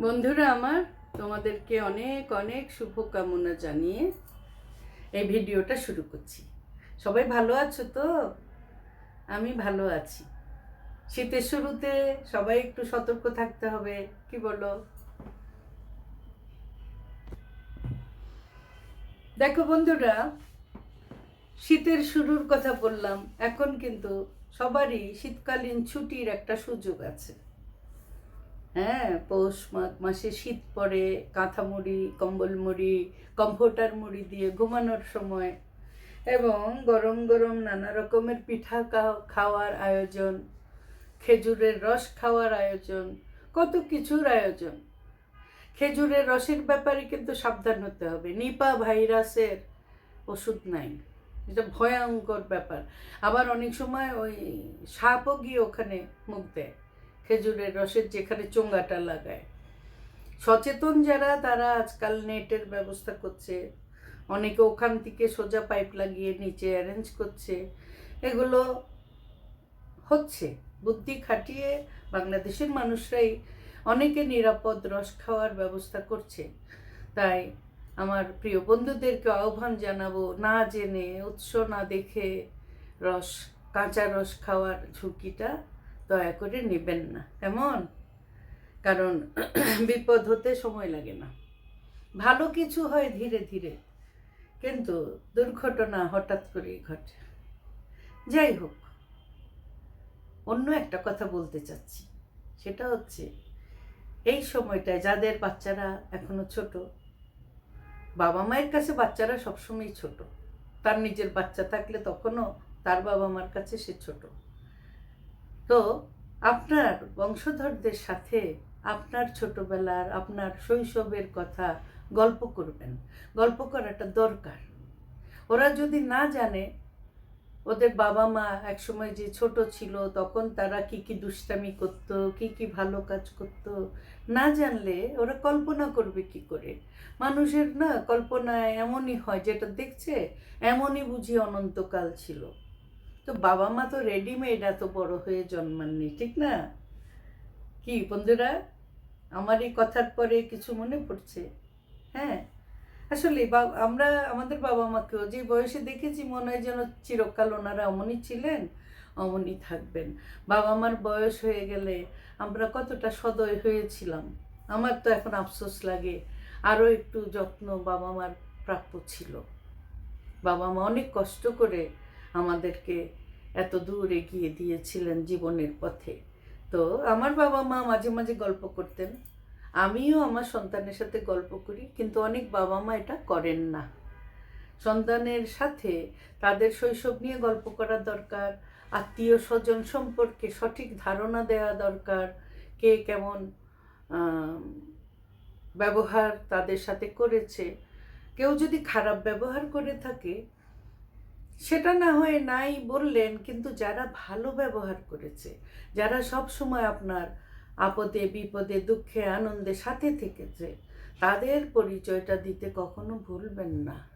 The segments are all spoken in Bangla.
বন্ধুরা আমার, তোমাদেরকে অনেক অনেক শুভকামনা জানিয়ে এই ভিডিওটা শুরু করছি। সবাই ভালো আছো তো? আমি ভালো আছি। শীতের শুরুতে সবাই একটু সতর্ক থাকতে হবে, কি বলো? দেখো বন্ধুরা, শীতের শুরুর কথা বললাম, এখন কিন্তু সবারই শীতকালীন ছুটির একটা সুযোগ আছে। হ্যাঁ পৌষ মাঘ মাসে শীত পড়ে কাঁথা মুড়ি কম্বল মুড়ি কমফোর্টার মুড়ি দিয়ে ঘুমানোর সময় এবং গরম গরম নানা রকমের পিঠা খাওয়ার আয়োজন, খেজুরের রস খাওয়ার আয়োজন, কত কিছুর আয়োজন। খেজুরের রসের ব্যাপারে কিন্তু সাবধান হতে হবে। নিপা ভাইরাসের ওষুধ নাই। এটা ভয়ঙ্কর ব্যাপার। আবার অনেক সময় ওই সাপও গিয়ে ওখানে মুখ দেয়। খেজুরের রসের যেখানে চোঙ্গাটা লাগায়। সচেতন যারা, তারা আজকাল নেটের ব্যবস্থা করছে। অনেকে ওখান থেকে সোজা পাইপ লাগিয়ে নিচে অ্যারেঞ্জ করছে। এগুলো হচ্ছে। বুদ্ধি খাটিয়ে বাংলাদেশের মানুষরাই অনেকে নিরাপদ রস খাওয়ার ব্যবস্থা করছে। তাই আমার প্রিয় বন্ধুদেরকে আহ্বান জানাব, না জেনে, উৎস না দেখে রস, কাঁচা রস খাওয়ার ঝুঁকিটা দয়া করে নেবেন না, কেমন? কারণ বিপদ হতে সময় লাগে না। ভালো কিছু হয় ধীরে ধীরে, কিন্তু দুর্ঘটনা হঠাৎ করেই ঘটে। যাই হোক, অন্য একটা কথা বলতে চাচ্ছি। সেটা হচ্ছে, এই সময়টায় যাদের বাচ্চারা এখনও ছোট, বাবা মায়ের কাছে বাচ্চারা সবসময় ছোট। তার নিজের বাচ্চা থাকলে তখনও তার বাবা মার কাছে সে ছোট। তো আপনার বংশধরদের সাথে আপনার ছোটবেলার, আপনার শৈশবের কথা গল্প করবেন। গল্প করাটা দরকার। ওরা যদি না জানে, ওদের বাবা মা একসময় যে ছোট ছিল, তখন তারা কি কি দুষ্টামি করত, কি কি ভালো কাজ করত, না জানলে ওরা কল্পনা করবে কি করে? মানুষের না কল্পনায় এমনই হয়, যেটা দেখছে, এমনই বুঝি অনন্তকাল ছিল। তো বাবা মা তো রেডিমেড এত বড় হয়ে জন্মাননি, ঠিক না? কি বন্ধুরা, আমার এই কথার পরে কিছু মনে পড়ছে? হ্যাঁ? আসলে আমরা, আমাদের বাবা মাকেও যে বয়সে দেখেছি, মনে হয় যেন চিরকাল ওনারা অমনই ছিলেন অমনই থাকবেন। বাবা মার বয়স হয়ে গেলে আমরা কতটা সদয় হয়েছিলাম। আমার তো এখন আফসোস লাগে, আরও একটু যত্ন বাবা মার প্রাপ্য ছিল। বাবা মা অনেক কষ্ট করে আমাদেরকে এত দূর এগিয়ে দিয়েছিলেন জীবনের পথে। তো আমার বাবা মা মাঝে মাঝে গল্প করতেন। আমিও আমার সন্তানের সাথে গল্প করি, কিন্তু অনেক বাবা মা এটা করেন না। সন্তানের সাথে তাদের শৈশব নিয়ে গল্প করা দরকার, আত্মীয় স্বজন সম্পর্কে সঠিক ধারণা দেওয়া দরকার, কে কেমন ব্যবহার তাদের সাথে করেছে। কেউ যদি খারাপ ব্যবহার করে থাকে সেটা না হয় নাই বললেন, কিন্তু যারা ভালো ব্যবহার করেছে, যারা সব সময় আপনার আপদে, বিপদে, দুঃখে, আনন্দে সাথে থেকেছে, তাদের পরিচয়টা দিতে কখনো ভুলবেন না।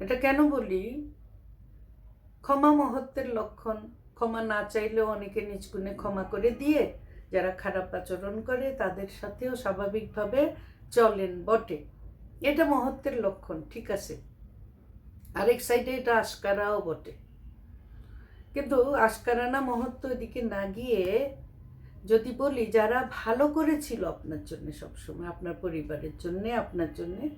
এটা কেন বলি? ক্ষমা মহত্বের লক্ষণ। ক্ষমা না চাইলেও অনেকে নিজ গুণে ক্ষমা করে দিয়ে যারা খারাপ আচরণ করে, তাদের সাথেও স্বাভাবিকভাবে চলেন বটে। এটা মহত্বের লক্ষণ, ঠিক আছে। আরেক সাইডে এটা আস্কারাও বটে। কিন্তু আস্কারা না মহত্ব এদিকে না গিয়ে যদি বলি, যারা ভালো করেছিল আপনার জন্য সবসময়, আপনার পরিবারের জন্য, আপনার জন্য,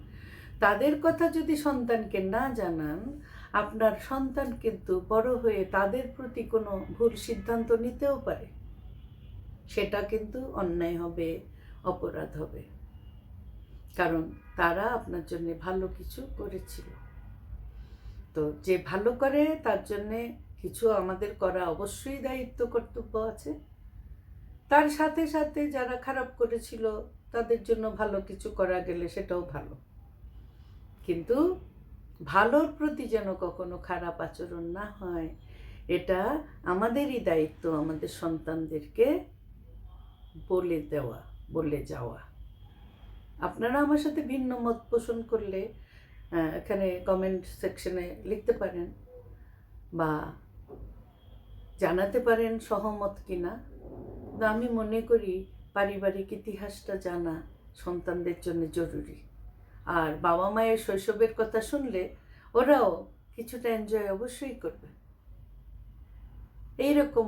তাদের কথা যদি সন্তানকে না জানান, আপনার সন্তান কিন্তু বড় হয়ে তাদের প্রতি কোনো ভুল সিদ্ধান্ত নিতেও পারে। সেটা কিন্তু অন্যায় হবে, অপরাধ হবে। কারণ তারা আপনার জন্য ভালো কিছু করেছিল। তো যে ভালো করে তার জন্যে কিছু আমাদের করা অবশ্যই দায়িত্ব কর্তব্য আছে। তার সাথে সাথে যারা খারাপ করেছিল, তাদের জন্য ভালো কিছু করা গেলে সেটাও ভালো। কিন্তু ভালোর প্রতি যেন কখনো খারাপ আচরণ না হয়, এটা আমাদেরই দায়িত্ব, আমাদের সন্তানদেরকে বলে দেওয়া, বলে যাওয়া। আপনারা আমার সাথে ভিন্ন মত পোষণ করলে এখানে কমেন্ট সেকশনে লিখতে পারেন বা জানাতে পারেন সহমত কিনা। কিন্তু আমি মনে করি পারিবারিক ইতিহাসটা জানা সন্তানদের জন্য জরুরি। আর বাবা মায়ের শৈশবের কথা শুনলে ওরাও কিছুটা এনজয় অবশ্যই করবে। এইরকম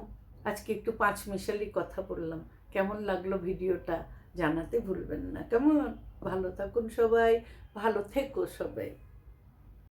আজকে একটু পাঁচ মিশালি কথা বললাম। কেমন লাগল ভিডিওটা জানাতে ভুলবেন না। কেমন? ভালো থাকুন সবাই ভালো থেকো সবাই।